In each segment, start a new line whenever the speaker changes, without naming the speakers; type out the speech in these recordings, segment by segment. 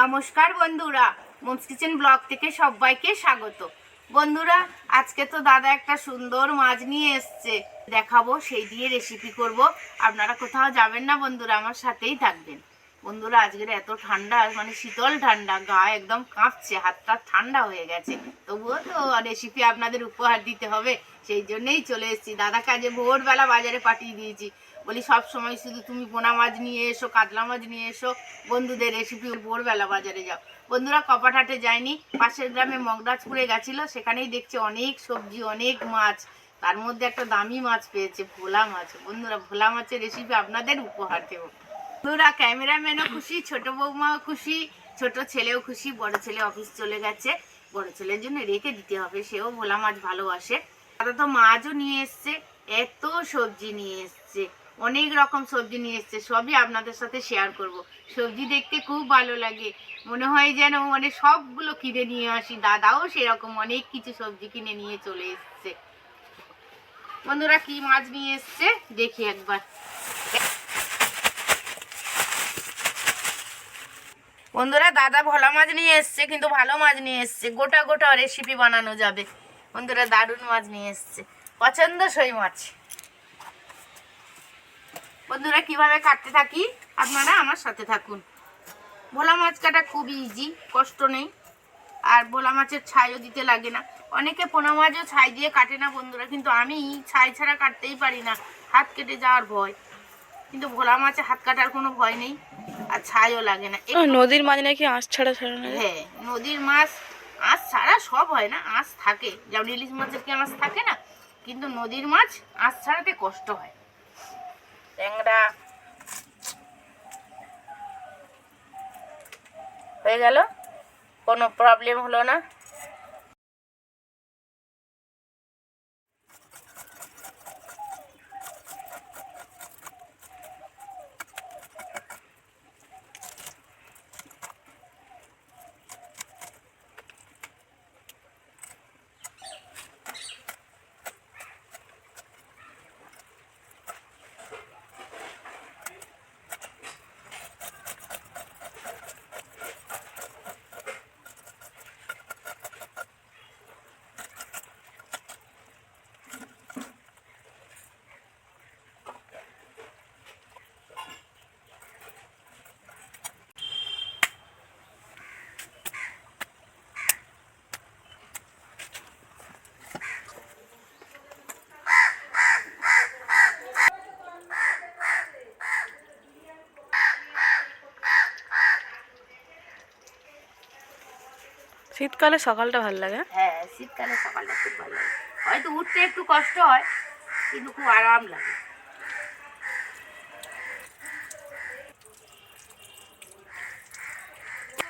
নমস্কার বন্ধুরা moms kitchen blog থেকে সবাইকে স্বাগত। বন্ধুরা, আজকে তো দাদা একটা সুন্দর মাছ নিয়ে এসছে। দেখাবো, সেই দিয়ে রেসিপি করব। আপনারা কোথাও যাবেন না বন্ধুরা, আমার সাথেই থাকবেন। বন্ধুরা, আজকের এত ঠান্ডা মানে শীতল ঠান্ডা, গা একদম কাঁপছে, হাতটা ঠান্ডা হয়ে গেছে। তবুও তো রেসিপি আপনাদের উপহার দিতে হবে, সেই জন্যেই চলে এসেছি। দাদাকে আজ ভোরবেলা বাজারে পাঠিয়ে দিয়েছি। বলি, সব সময় শুধু তুমি পোনা মাছ নিয়ে এসো, কাতলা মাছ নিয়ে এসো, বন্ধুদের রেসিপি ভোরবেলা বাজারে যাও। বন্ধুরা কপাটহাটে যায়নি, পাশের গ্রামে মগরাজপুরে গেছিল, সেখানেই দেখছে অনেক সবজি, অনেক মাছ, তার মধ্যে একটা দামি মাছ পেয়েছে, ভোলা মাছ। বন্ধুরা, ভোলা মাছের রেসিপি আপনাদের উপহার দেবো। বন্ধুরা, ক্যামেরাম্যানও খুশি, ছোট বৌমাও খুশি, ছোট ছেলেও খুশি, বড় ছেলে অফিস চলে গেছে। বড় ছেলের জন্য রেখে দিতে হবে, সেও ভোলা মাছ ভালোবাসে। দাদা তো মাছও নিয়ে এসছে, এত সবজি নিয়ে এসছে। অনেক রকম সবজি নিয়ে এসছে, সবই আপনাদের সাথে শেয়ার করব। সবজি দেখতে খুব ভালো লাগে। মনে হয় যেন মানে সবগুলো কিনে নিয়ে আসি। দাদাও সেরকম অনেক কিছু সবজি কিনে নিয়ে চলে এসছে। বন্ধুরা কি মাছ নিয়ে এসছে? দেখি একবার। বন্ধুরা, দাদা ভোলা মাছ নিয়ে এসছে, কিন্তু ভালো মাছ নিয়ে এসছে। গোটা গোটা রেসিপি বানানো যাবে। বন্ধুরা, দারুণ মাছ নিয়ে এসছে। পছন্দসই মাছ। বন্ধুরা কীভাবে কাটতে থাকি? আপনারা আমার সাথে থাকুন। ভোলা মাছ কাটা খুবই ইজি কষ্ট নেই। আর ভোলা মাছের ছাইও দিতে লাগে না। অনেকে পোনা মাছও ছাই দিয়ে কাটে না বন্ধুরা কিন্তু আমি ছাই ছাড়া কাটতেই পারি না। হাত কেটে যাওয়ার ভয়। কিন্তু ভোলা মাছে হাত কাটার কোনো ভয় নেই আর ছাইও লাগে না।
নদীর মাছ নাকি আঁশ ছাড়া ছাড়া না
হ্যাঁ নদীর মাছ আঁশ ছাড়া সব হয় না আঁশ থাকে। যেমন ইলিশ মাছের কি আঁশ থাকে না? কিন্তু নদীর মাছ আঁশ ছাড়াতে কষ্ট হয়। ট্যাংরা। হয়ে গেল? কোনো প্রবলেম হলো না?
শীতকালে সকালটা ভালো লাগে।
হ্যাঁ শীতকালে সকালটা খুব ভালো লাগে। হয়তো উঠতে একটু কষ্ট হয়, কিন্তু খুব আরাম লাগে।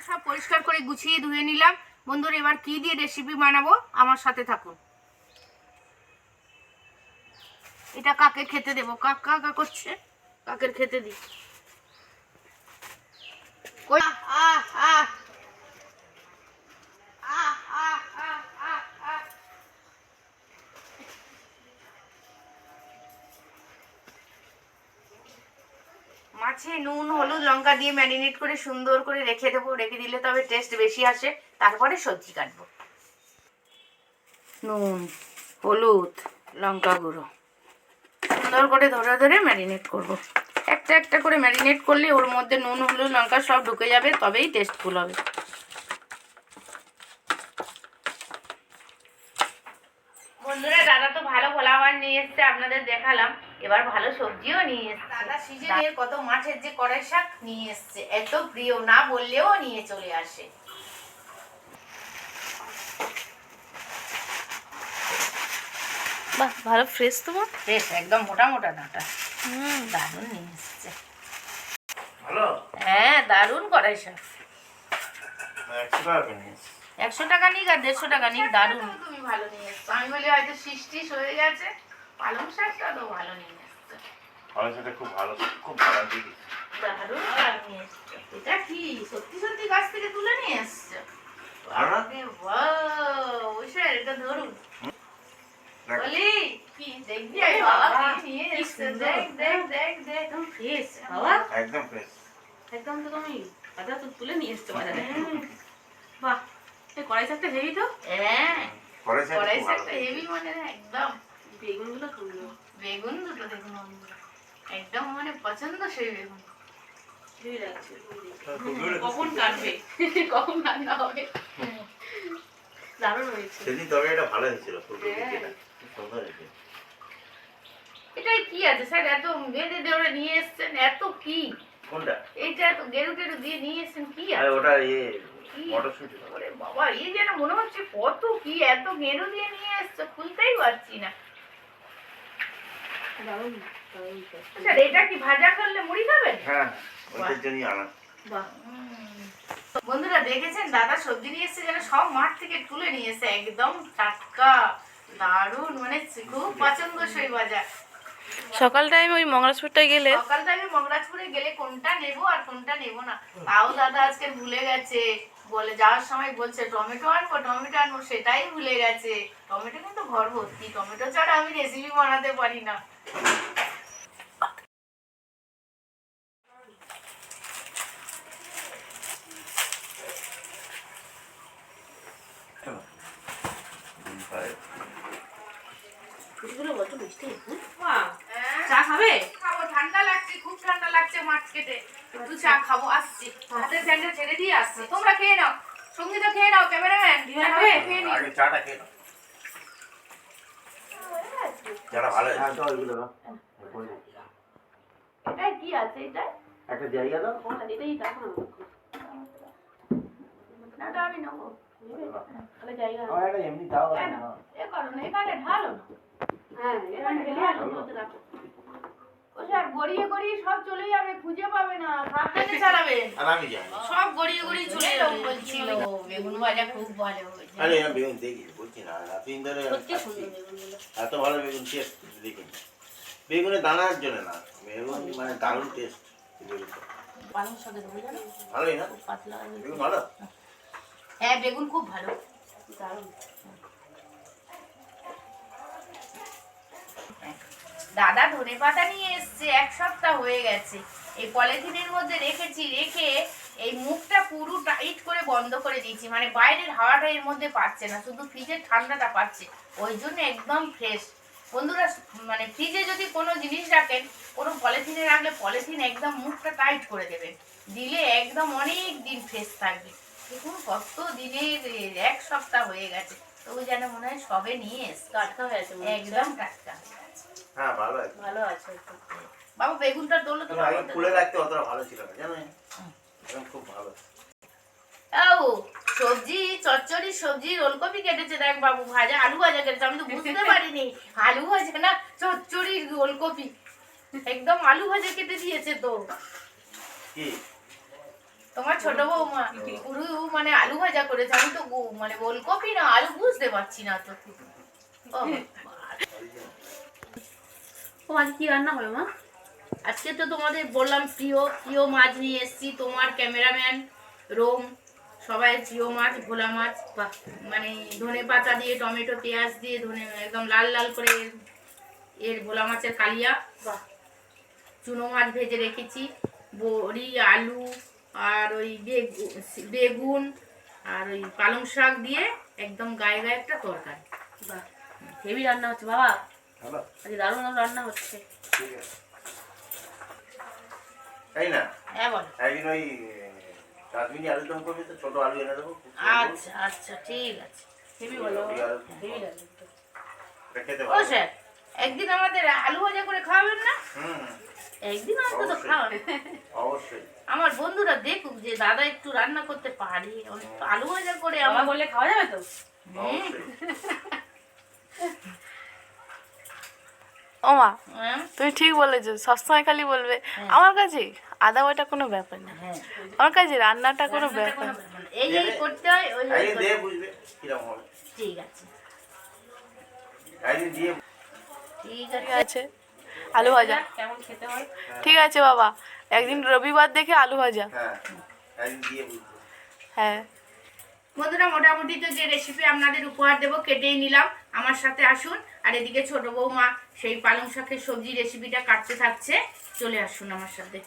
সব পরিষ্কার করে গুছিয়ে ধুয়ে নিলাম। বন্ধুরা, এবার কি দিয়ে রেসিপি বানাবো? আমার সাথে থাকুন। এটা কাকে খেতে দেবো? কাক, কাকা করছে। কাকের খেতে দিই। মাছে নুন, হলুদ, লঙ্কা দিয়ে ম্যারিনেট করে সুন্দর করে রেখে দেবো। রেখে দিলে তবে টেস্ট বেশি আসে। তারপরে সবজি কাটবো। নুন, হলুদ, লঙ্কা গুঁড়ো। সুন্দর করে ধরে ধরে ম্যারিনেট করব। একটা একটা করে ম্যারিনেট করলে ওর মধ্যে নুন, হলুদ, লঙ্কা সব ঢুকে যাবে, তবেই টেস্টফুল হবে। বন্ধুরা, দাদা তো ভালো মাছ নিয়ে এসছে, আপনাদের দেখালাম। এবার ভালো সবজিও নিয়ে এসছে। দাদা সিজনের কত মাছের যে কড়াই শাক নিয়ে এসছে এত প্রিয় না বললেও নিয়ে চলে আসে।
বাহ ভালো ফ্রেশ তোমার
বেশ একদম মোটা মোটা ডাঁটা।
হুম।
দারুণ নিয়ে এসছে।
ভালো?
হ্যাঁ দারুণ কড়াই শাক।
একশো টাকা
নিক আর দেড়শো টাকা নিক দারুণ। তুমি ভালো নিয়ে এসছো। আমি বলি হয়তো সৃষ্টিস হয়ে গেছে। পালং শাকটা তো ভালো নিয়ে এসছো।
আমার সাথে খুব ভালো খুব ভালো
দারুণ নিয়ে এসছো। এটা কি সত্যি সত্যি গাছ থেকে তুলে নিয়ে এসছো?
আরে?
বাহ, ওই স্যার, এটা ধরুন। বলি কি দেখবি? আরে বাবা কি নিয়ে এসছে? দেখ দেখ দেখ দেখ। একদম ফ্রেশ বাবা।
একদম ফ্রেশ
একদম তো তুমি তো তুলে নিয়ে এসছো
বাহ এই কড়াই শাকটা হেভি তো?
হ্যাঁ কড়াই শাকটা হেভি মানে একদম।
বেগুনগুলো
বেগুন দুটো দেখুন একদম মানে পছন্দ সেই বেগুন।
কখন কাটবে?
কখন রান্না হবে?
দারুণ হয়েছে।
সেদিন তবে ভালো হয়েছিল ফুলগুলো
হ্যাঁ।
সুন্দর হয়েছে।
এটাই কি আছে? স্যার এত বেঁধে দেওয়া নিয়ে এসছেন এত কি?
কোনটা?
এইটা এত গেরু টেরু দিয়ে নিয়ে এসছেন কি
আরে
আছে?
ওটা ইয়ে? মটরশুঁটি।
বাবা এই যেন মনে হচ্ছে কত কি এত গেরু দিয়ে নিয়ে এসছো খুলতেই পারছি না। আচ্ছা এটা কি ভাজা করলে মুড়ি খাবেন
হ্যাঁ ওইটার জন্যই আনা।
বাহ।
বন্ধুরা দেখেছেন? দাদা সবজি নিয়ে এসেছে যেন সব মাঠ থেকে তুলে নিয়ে এসে একদম টাটকা দারুণ মানে খুব পছন্দসই বাজার
সকাল টাইমে ওই মঙ্গলাজপুরটায় গেলে
সকাল টাইমে মগরাজপুরে গেলে কোনটা নেব আর কোনটা নেব না? তাও দাদা আজকে ভুলে গেছে। বলে যাওয়ার সময় বলছে টমেটো আনব টমেটো আনব। সেটাই ভুলে গেছে। টমেটো কিন্তু ঘর ভর্তি। টমেটো ছাড়া আমি রেসিপি বানাতে পারি না। হ্যাঁ,
চা খাবে
খাব ঠান্ডা লাগছে খুব ঠান্ডা লাগছে মাছ কেটে একটু চা খাব আসছি। হাতের ফ্যানটা ছেড়ে দিয়ে আসছি। তোমরা খেয়ে নাও। সঙ্গীতা খেয়ে নাও ক্যামেরাম্যান খেয়ে নি
চাটা খেয়ে নাও। চাটা ভালো
এটা কি আছে এটা?
একটা জায়গা দাও।
এটাই দেখো
না ওটা আমি নেব।
জায়গা
এমনি দাও।
এ করো না এখানে ঢালো না।
হ্যাঁ এখানে ঢেলে রাখো।
ও স্যার গড়িয়ে গড়িয়ে সব চলে যাবে খুঁজে পাবে না সাবধানে চালাবেন
আর আমি জানি
সব গড়িয়ে গড়িয়ে চলে যাবে। বলছিল বেগুন ভাজা খুব ভালো হয়েছে।
আরে আমি বেগুন দেখি বলছি না এতদিন ধরে এত ভালো বেগুন টেস্ট দেখিনি। বেগুনের দানার জন্য না বেগুন মানে দারুণ টেস্ট
পালং শাকে
ভালোই না?
পাতলা
বেগুন ভালো?
হ্যাঁ বেগুন খুব ভালো।
দারুণ।
দাদা ধনে পাতা নিয়ে এসছে এক সপ্তাহ হয়ে গেছে। এই পলিথিনের মধ্যে রেখেছি রেখে এই মুখটা পুরো টাইট করে বন্ধ করে দিয়েছি। মানে বাইরের হাওয়াটা এর মধ্যে পাচ্ছে না শুধু ফ্রিজের ঠান্ডাটা পাচ্ছে। ওই জন্য একদম ফ্রেশ বন্ধুরা মানে ফ্রিজে যদি কোনো জিনিস রাখেন কোনো পলিথিনে রাখলে পলিথিন একদম মুখটা টাইট করে দেবেন। দিলে একদম অনেক দিন ফ্রেশ থাকবে। দেখুন কত দিনের এক সপ্তাহ হয়ে গেছে। তবু যেন মনে হয় সবে নিয়ে এসছে।
টাটকা
একদম টাটকা। হয়ে গেছে।
ভালো আছে।
ভালো আছে
বাবু বেগুনটা তোলো তো
আগে খুলে রাখতে অতটা ভালো ছিল না জানো? একদম খুব ভালো।
ও সবজি চচ্চড়ি সবজি ওলকপি কেটেছে দেখ বাবু ভাজা আলু ভাজা কেটেছে আমি তো বুঝতে পারিনি। আলু ভাজা না চচ্চড়ি ওলকপি। একদম আলু ভাজা কেটে দিয়েছে তো।
কি?
তোমার ছোট বৌমা পুরো মানে আলু ভাজা করেছে আমি তো মানে ওলকপি না আলু বুঝতে পারছি না তো। ও,
আজ কি রান্না হবে মা?
আজকে তো তোমাদের বললাম প্রিয় প্রিয় মাছ নিয়ে এসেছি। তোমার ক্যামেরাম্যান রোম সবাই প্রিয় মাছ ভোলা মাছ মানে ধনে পাতা দিয়ে টমেটো পেঁয়াজ দিয়ে ধনে একদম লাল লাল করে এর ভোলা মাছের কালিয়া
বাহ!
চুনো মাছ ভেজে রেখেছি। বড়ি আলু আর ওই বেগু- বেগুন আর ওই পালং শাক দিয়ে একদম গায়ে গায়ে একটা তরকারি।
বাহ! হেভি রান্না হচ্ছে বাবা।
ভালো
আজ দারুণ রান্না হচ্ছে।
ঠিক আছে। তাই না
হ্যাঁ বল।
একদিন ওই কাশ্মীরি আলু দম করবি তো ছোট আলু এনে দেবো
আচ্ছা আচ্ছা ঠিক আছে। ও স্যার একদিন আমাদের আলু ভাজা করে খাওয়াবেন না? একদিন অন্তত
অবশ্যই।
খাওয়ান।
অবশ্যই।
আমার বন্ধুরা দেখুক যে দাদা একটু রান্না করতে পারি। অনেক আলু ভাজা করে আমার
বললে খাওয়া যাবে তো?
অবশ্যই
ও মা
হ্যাঁ?
তুমি ঠিক বলেছ সবসময় খালি বলবে আমার কাছে আদা ওটা কোনো ব্যাপার না।
হ্যাঁ
আমার কাছে রান্নাটা কোনো ব্যাপার না।
এই এই করতে হয় ওই
বুঝবে কীরকম হবে।
ঠিক আছে। ঠিক
ঠিক
আছে।
আলু ভাজা।
কেমন খেতে হয়।
ঠিক আছে বাবা একদিন রবিবার দেখে আলু ভাজা।
হ্যাঁ
হ্যাঁ।
বন্ধুরা মোটামুটি তো যে রেসিপি আপনাদের উপহার দেবো কেটেই নিলাম। আমার সাথে আসুন। আর এদিকে ছোট বৌমা সেই পালং শাকের সবজি রেসিপিটা কাটতে থাকছে। চলে আসুন আমার সাথে।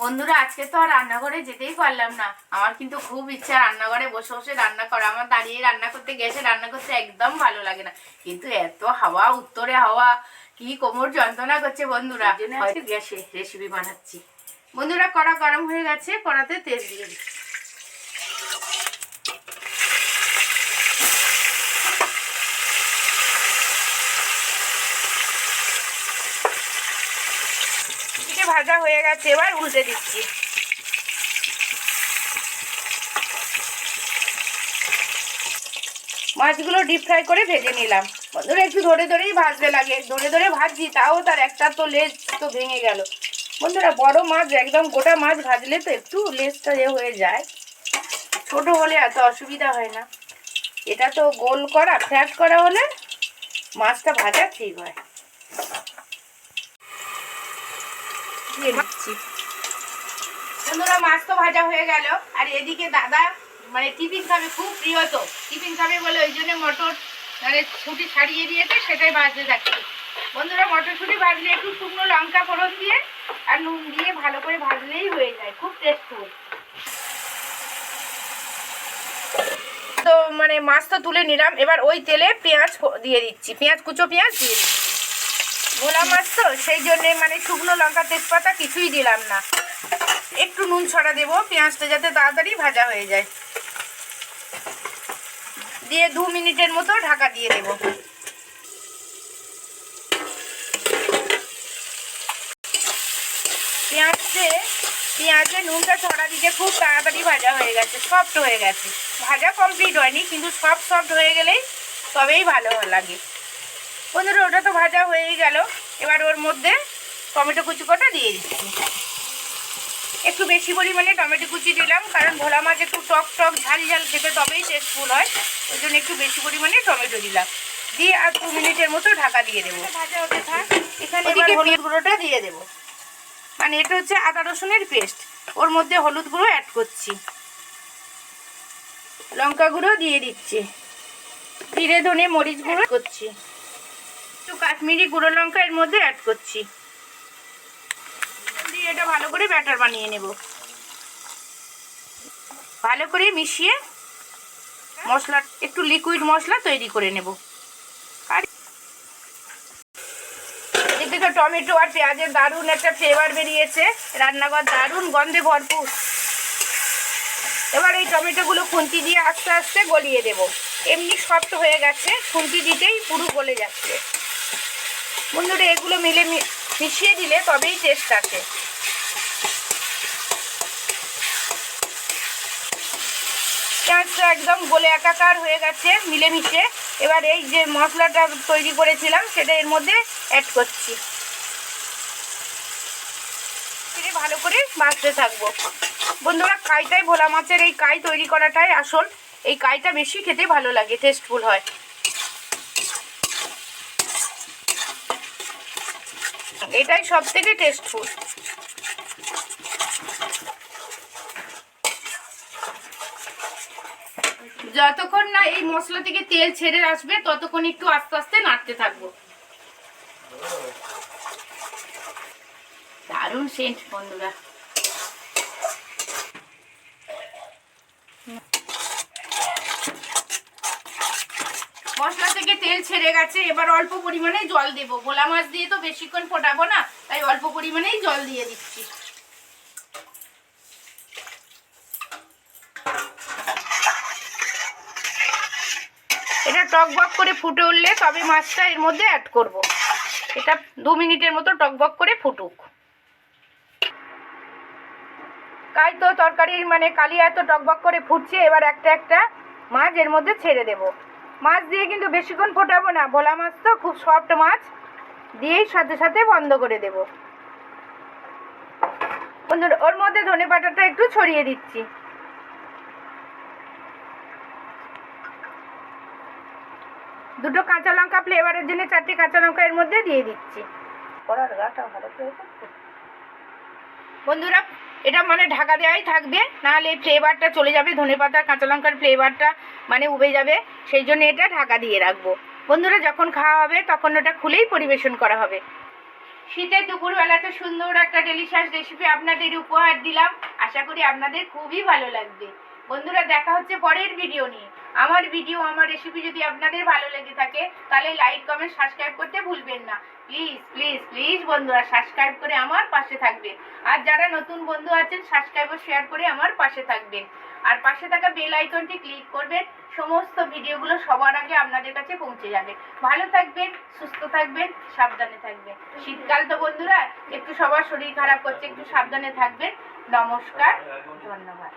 বন্ধুরা আজকে তো আর রান্নাঘরে যেতেই পারলাম না। আমার কিন্তু খুব ইচ্ছা রান্নাঘরে বসে বসে রান্না করা। আমার দাঁড়িয়ে রান্না করতে গেছে রান্না করতে একদম ভালো লাগে না। কিন্তু এত হাওয়া উত্তরে হাওয়া কি কোমর যন্ত্রণা করছে বন্ধুরা। গ্যাসে রেসিপি বানাচ্ছি। বন্ধুরা কড়া গরম হয়ে গেছে কড়াতে তেল দিয়ে দিচ্ছি। ভাজা হয়ে গেছে, এবার উল্টে দিচ্ছি। মাছগুলো ডিপ ফ্রাই করে ভেজে নিলাম। বন্ধুরা, একটু ধরে ধরেই ভাজতে লাগে। ধরে ধরে ভাজছি, তাও তার একটা তো লেজ তো ভেঙে গেল। বন্ধুরা, বড় মাছ, একদম গোটা মাছ ভাজলে তো একটু লেজটা এ হয়ে যায়। ছোট হলে এত অসুবিধা হয় না। এটা তো গোল করা, ফ্যাট করা হলে মাছটা ভাজা ঠিক হয়। দিয়ে দিচ্ছি বন্ধুরা, মাছ তো ভাজা হয়ে গেল। আর এদিকে দাদা মানে টিফিন খাবে, খুব প্রিয় তো। টিফিন খাবে বলে ওই জন্য মটর মানে ছুটি ছাড়িয়ে দিয়েছে, সেটাই ভাজতে যাচ্ছি। বন্ধুরা, মটরশুঁটি ভাজলে একটু শুকনো লঙ্কা ফোড়ন দিয়ে আর নুন দিয়ে ভালো করে ভাজলেই হয়ে যায়, খুব টেস্টফুল তো মানে মাছ তো তুলে নিলাম। এবার ওই তেলে পেঁয়াজ দিয়ে দিচ্ছি। পেঁয়াজ, কুচো পেঁয়াজ দিয়ে দিচ্ছি। ভোলা মাছ তো সেই জন্যে মানে শুকনো লঙ্কা তেজপাতা কিছুই দিলাম না। একটু নুন ছড়া দেবো, পেঁয়াজটা যাতে তাড়াতাড়ি ভাজা হয়ে যায়। দিয়ে দু মিনিটের মতো ঢাকা দিয়ে দেবো। পেঁয়াজে পেঁয়াজে নুনটা ছড়া দিতে খুব তাড়াতাড়ি ভাজা হয়ে গেছে সফট হয়ে গেছে। ভাজা কমপ্লিট হয়নি, কিন্তু সফট সফট হয়ে গেলেই তবেই ভালো লাগে। বন্ধুরা ওটা তো ভাজা হয়েই গেল। এবার ওর মধ্যে টমেটো কুচি কটা দিয়ে দিচ্ছি। একটু বেশি পরিমাণে টমেটো কুচি দিলাম কারণ ভোলা মাছ একটু টক টক ঝাল ঝাল খেতে তবেই টেস্টফুল হয়। ওই জন্য একটু বেশি পরিমাণে টমেটো দিলাম। দিয়ে আর দু মিনিটের মতো ঢাকা দিয়ে দেবো। ভাজা হতে থাক। এখানে হলুদ গুঁড়োটা দিয়ে দেবো। মানে এটা হচ্ছে আদা রসুনের পেস্ট। ওর মধ্যে হলুদ গুঁড়ো অ্যাড করছি। লঙ্কা গুঁড়ো দিয়ে দিচ্ছি। জিরে ধনে মরিচ গুঁড়ো করছি। একটু কাশ্মীরি গুঁড়ো লঙ্কা এর মধ্যে অ্যাড করছি। এটা ভালো করে ব্যাটার বানিয়ে নেব। ভালো করে মিশিয়ে মশলা, একটু লিকুইড মশলা তৈরি করে নেব। আর এদিকে টমেটো আর পেঁয়াজের দারুণ একটা ফ্লেভার বেরিয়েছে। রান্নাঘর দারুণ, গন্ধে ভরপুর। এবার এই টমেটোগুলো খুন্তি দিয়ে আস্তে আস্তে গলিয়ে দেব। এমনি শক্ত হয়ে গেছে, খুন্তি দিতেই পুরো গলে যাচ্ছে। বন্ধুরা, এগুলো মিলে মিশিয়ে দিলে তবেই টেস্ট আসে। পেঁয়াজটা একদম গলে একাকার হয়ে গেছে, মিলেমিশে। এবার এই যে মশলাটা তৈরি করেছিলাম, সেটা এর মধ্যে অ্যাড করছি। ভালো করে ভাজতে থাকব। বন্ধুরা, কাইটাই ভোলা মাছের এই কাই তৈরি করাটাই আসল। এই কাইটা বেশি খেতে ভালো লাগে টেস্টফুল হয়। এটাই সব থেকে টেস্টফুল যতক্ষণ না এই মশলা থেকে তেল ছেড়ে আসবে, ততক্ষণ একটু আস্তে আস্তে নাড়তে থাকব। দারুণ সেন্ট বন্ধুরা। মশলা থেকে তেল ছেড়ে গেছে, এবার অল্প পরিমাণে জল দেব। গোলা মাছ দিয়ে তো বেশিক্ষণ ফোটাবো না, তাই অল্প পরিমাণেই জল দিয়ে দিচ্ছি। এটা টকবক করে ফুটে উঠলে তবে মাছটা এর মধ্যে অ্যাড করব। এটা দু মিনিটের মতো টকবক করে ফুটুক। কাই তো তরকারির মানে কালিয়া এত টকবক করে ফুটছে, এবার একটা একটা মাছ এর মধ্যে ছেড়ে দেব। মাছ দিয়ে কিন্তু বেশিক্ষণ ফোটাবো না। ভোলা মাছ তো খুব সফট মাছ। দিয়েই সাথে সাথে বন্ধ করে দেব। বন্ধুরা ওর মধ্যে ধনে পাতাটা একটু ছড়িয়ে দিচ্ছি। দুটো কাঁচা লঙ্কা ফ্লেভারের জন্য চারটি কাঁচা লঙ্কা এর মধ্যে দিয়ে দিচ্ছি। বন্ধুরা এটা মানে ঢাকা দেওয়াই থাকবে। নাহলে এই ফ্লেভারটা চলে যাবে ধনেপাতার কাঁচা লঙ্কার ফ্লেভারটা মানে উবে যাবে। সেই জন্য এটা ঢাকা দিয়ে রাখব। বন্ধুরা, যখন খাওয়া হবে, তখন ওটা খুলেই পরিবেশন করা হবে। শীতের দুপুরবেলাতে সুন্দর একটা ডেলিশিয়াস রেসিপি আপনাদের উপহার দিলাম। আশা করি আপনাদের খুবই ভালো লাগবে। বন্ধুরা, দেখা হচ্ছে পরের ভিডিও নিয়ে। আমার ভিডিও আমার রেসিপি যদি আপনাদের ভালো লেগে থাকে, তাহলে লাইক কমেন্ট সাবস্ক্রাইব করতে ভুলবেন না। প্লিজ প্লিজ প্লিজ বন্ধুরা সাবস্ক্রাইব করে আমার পাশে থাকবেন আর যারা নতুন বন্ধু আছেন সাবস্ক্রাইব ও শেয়ার করে আমার পাশে থাকবেন। আর পাশে থাকা বেল আইকনটি ক্লিক করবেন, সমস্ত ভিডিওগুলো সবার আগে আপনাদের কাছে পৌঁছে যাবে। ভালো থাকবেন, সুস্থ থাকবেন, সাবধানে থাকবেন। শীতকাল তো বন্ধুরা, একটু সবার শরীর খারাপ করছে, একটু সাবধানে থাকবেন। নমস্কার, ধন্যবাদ।